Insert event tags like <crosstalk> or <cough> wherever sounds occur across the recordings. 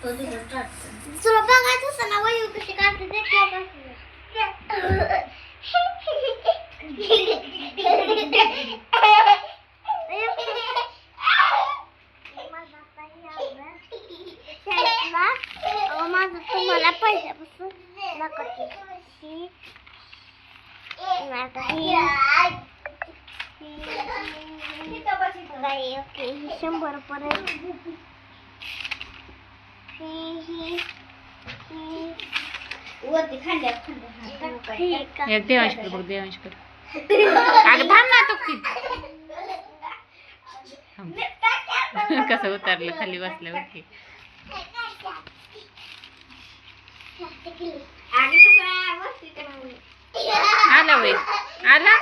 तुला बघायचं असं ना वयू कशी काढते ते माझं तुम्हाला पैशापासून दाखवते शंभर परत का- एक अगं थांब ना तो की. <laughs> कसं उतरलं खाली वरती ते- आला वय. आला?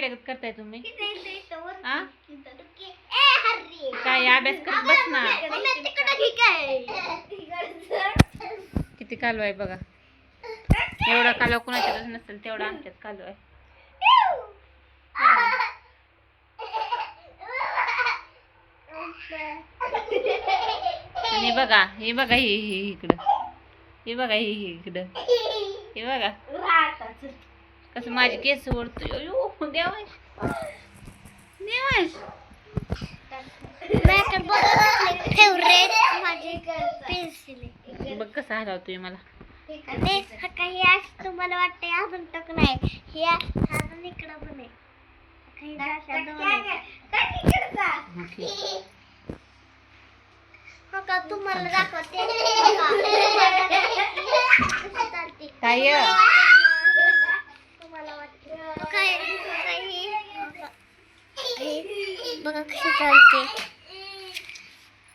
येड्यागत करताय तुम्ही? आ काय अभ्यास करत बस ना। किती कालू आहे बघा. एवढा कालवा कुणाच्यातच नसेल तेवढा आमच्यात कालू आहे. आणि बघा हे बघा ही ही इकडं. हे बघा ही ही इकडं. हे बघा. कसं माझी केस ओढतोय अयो देवांश. देवांश. फेवरेट माझी पेन्सिल. बघ कसं हलवतोय मला. हा काही आज तुम्हाला वाटतंय अजून टक नाही. हे अजून इकडं पण आहे. काही हो? का तुम्हाला दाखवते. काय <laughs> तुम्हाला वाटते काय काही हे बघा कशी चालते.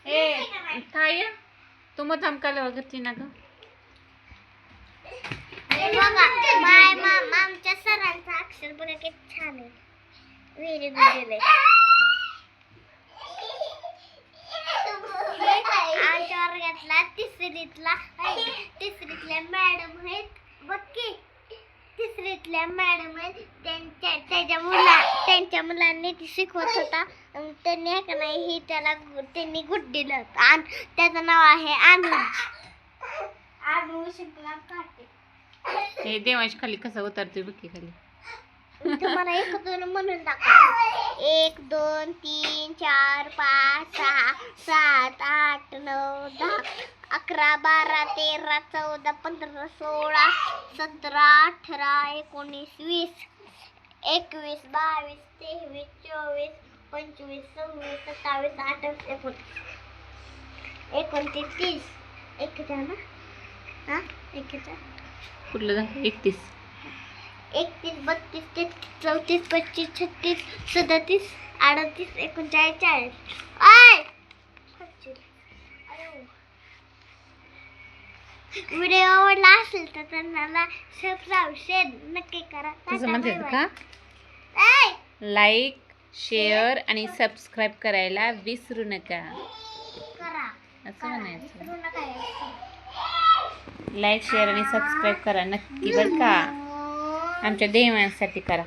ए काय तू मग थांब कालवा करते ना ग? बघा माय माम आमच्या सरांचं अक्षर बघा किती छान आहे. दिलंय आमच्या वर्गातला तिसरीतला. तिसरीतल्या मॅडम आहेत. बघ की. तिसरीतल्या मॅडम त्यांच्या त्याच्या मुला त्यांच्या मुलांनी ती शिकवत होता. त्यांनी आहे का नाही ही त्याला त्यांनी गुड दिलं आणि त्याचं नाव आहे अनुज अनुज शिकला काटे. हे देवांश खाली कसं उतरतोय बघ की खाली. तुम्हाला एक दोन म्हणून दाखव एक दोन तीन चार पाच सहा सात आठ नऊ दहा. अकरा बारा तेरा चौदा पंधरा सोळा सतरा अठरा एकोणीस वीस एकवीस बावीस तेवीस चोवीस पंचवीस सव्वीस सत्तावीस अठ्ठावीस एकोणतीस. एकोणतीस तीस. एक ना. हा? एक कुठलं एकतीस. एकतीस बत्तीस तेहतीस चौतीस पस्तीस छत्तीस सदतीस अडतीस एकोणचाळीस चाळीस. आय व्हिडिओ आवडला असेल तर त्यांना सबस्क्राईब शेअर नक्की करा. तसं म्हणतात का? लाईक शेअर आणि सबस्क्राईब करायला विसरू नका. करा. असं म्हणायचं. लाईक शेअर आणि सबस्क्राईब करा नक्की बरं का? आमच्या देवांसाठी करा.